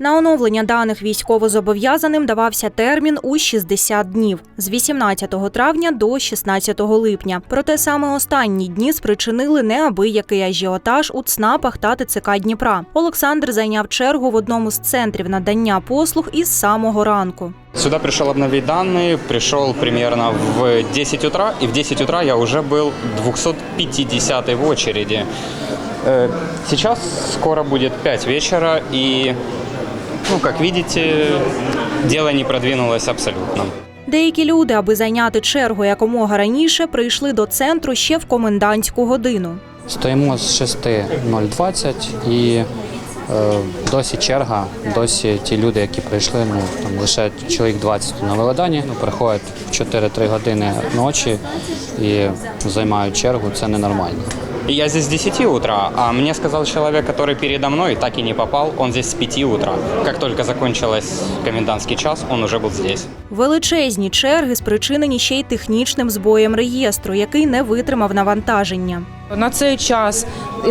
На оновлення даних військовозобов'язаним давався термін у 60 днів з 18 травня до 16 липня. Проте саме останні дні спричинили неабиякий ажіотаж у ЦНАПах та ТЦК Дніпра. Олександр зайняв чергу в одному з центрів надання послуг із самого ранку. Сюда пришел обновить данные, пришел примерно в 10 утра, и в 10 утра я уже был 250 в очереди. Э, Сейчас скоро будет 5 вечера, и, ну, как видите, дело не продвинулось абсолютно. Деякі люди, аби зайняти чергу якомога раніше, прийшли до центру ще в комендантську годину. Стоїмо з 6.020 і е, досі черга, досі ті люди, які прийшли, ну там лише чоловік 20 на Велидані, ну, приходять в 4-3 години ночі і займають чергу. Це ненормально. Я здесь с 10 утра, а мне сказал человек, который передо мной так и не попал, он здесь с 5 утра. Как только закончилась комендантский час, он уже был здесь. Величезні черги спричинені ще й технічним збоєм реєстру, який не витримав навантаження. На цей час,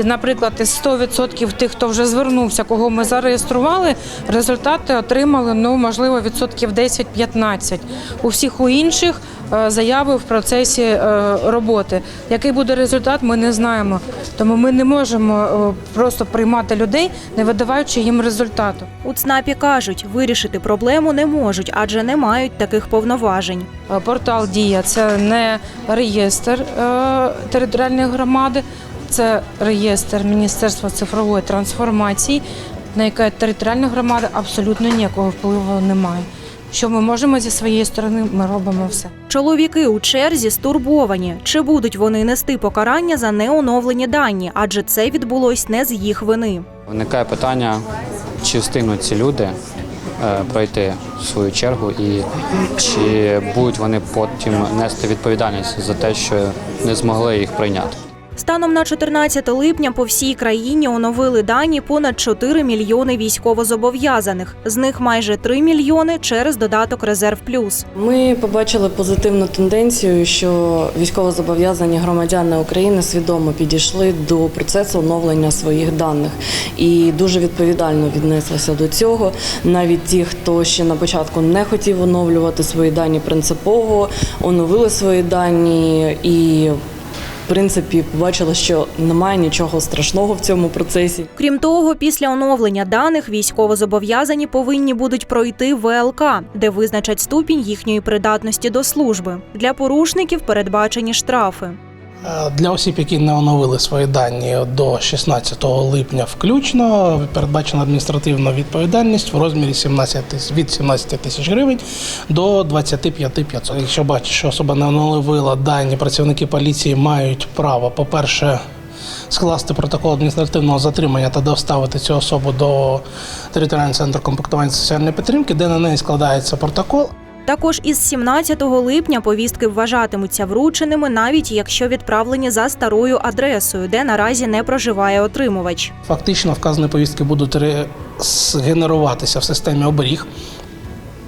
наприклад, із 100% тих, хто вже звернувся, кого ми зареєстрували, результати отримали ну можливо відсотків 10-15. У всіх у інших е, заяви в процесі е, роботи. Який буде результат, ми не знаємо. Тому ми не можемо е, просто приймати людей, не видаваючи їм результату. У ЦНАПі кажуть, вирішити проблему не можуть, адже не мають таких повноважень. Портал Дія це не реєстр е, територіальної громади, це реєстр Міністерства цифрової трансформації, на яке територіальна громада абсолютно ніякого впливу не має. Що ми можемо зі своєї сторони, ми робимо все. Чоловіки у черзі стурбовані. Чи будуть вони нести покарання за неоновлені дані, адже це відбулось не з їх вини. Виникає питання, чи встигнуть ці люди е, пройти свою чергу і чи будуть вони потім нести відповідальність за те, що не змогли їх прийняти. Станом на 14 липня по всій країні оновили дані понад 4 мільйони військовозобов'язаних. З них майже 3 мільйони через додаток Резерв Плюс. Ми побачили позитивну тенденцію, що військовозобов'язані громадяни України свідомо підійшли до процесу оновлення своїх даних і дуже відповідально віднеслися до цього. Навіть ті, хто ще на початку не хотів оновлювати свої дані принципово, оновили свої дані і. Принципі, побачили, що немає нічого страшного в цьому процесі. Крім того, після оновлення даних військовозобов'язані повинні будуть пройти ВЛК, де визначать ступінь їхньої придатності до служби. Для порушників передбачені штрафи. Е, Для осіб, які не оновили свої дані до 16 липня включно, передбачена адміністративна відповідальність в розмірі 17 тисяч, від 17 тисяч гривень до 25 500. Якщо бачить, що особа не оновила дані, працівники поліції мають право, по-перше, скласти протокол адміністративного затримання та доставити цю особу до територіального центру комплектування соціальної підтримки, де на неї складається протокол. Також із 17 липня повістки вважатимуться врученими, навіть якщо відправлені за старою адресою, де наразі не проживає отримувач. Фактично вказані повістки будуть регенеруватися в системі оберіг.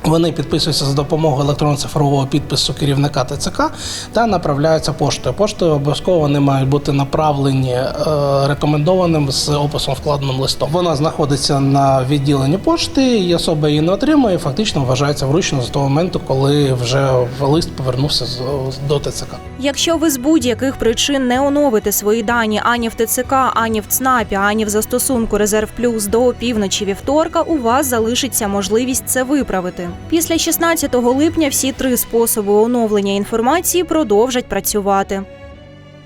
Вони підписуються за допомогою електронно-цифрового підпису керівника ТЦК та направляються поштою. Поштою обов'язково вони мають бути направлені е, рекомендованим з описом вкладеним листом. Вона знаходиться на відділенні пошти, і особа її не отримує, фактично вважається вручено з того моменту, коли вже лист повернувся до ТЦК. Якщо ви з будь-яких причин не оновите свої дані ані в ТЦК, ані в ЦНАПі, ані в застосунку Резерв Плюс до опівночі вівторка, у вас залишиться можливість це виправити. Після 16 липня всі три способи оновлення інформації продовжать працювати.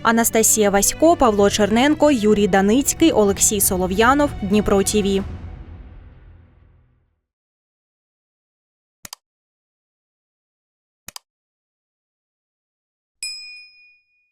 Анастасія Васько, Павло Черненко, Юрій Даницький, Олексій Солов'янов, Дніпро ТІВІ.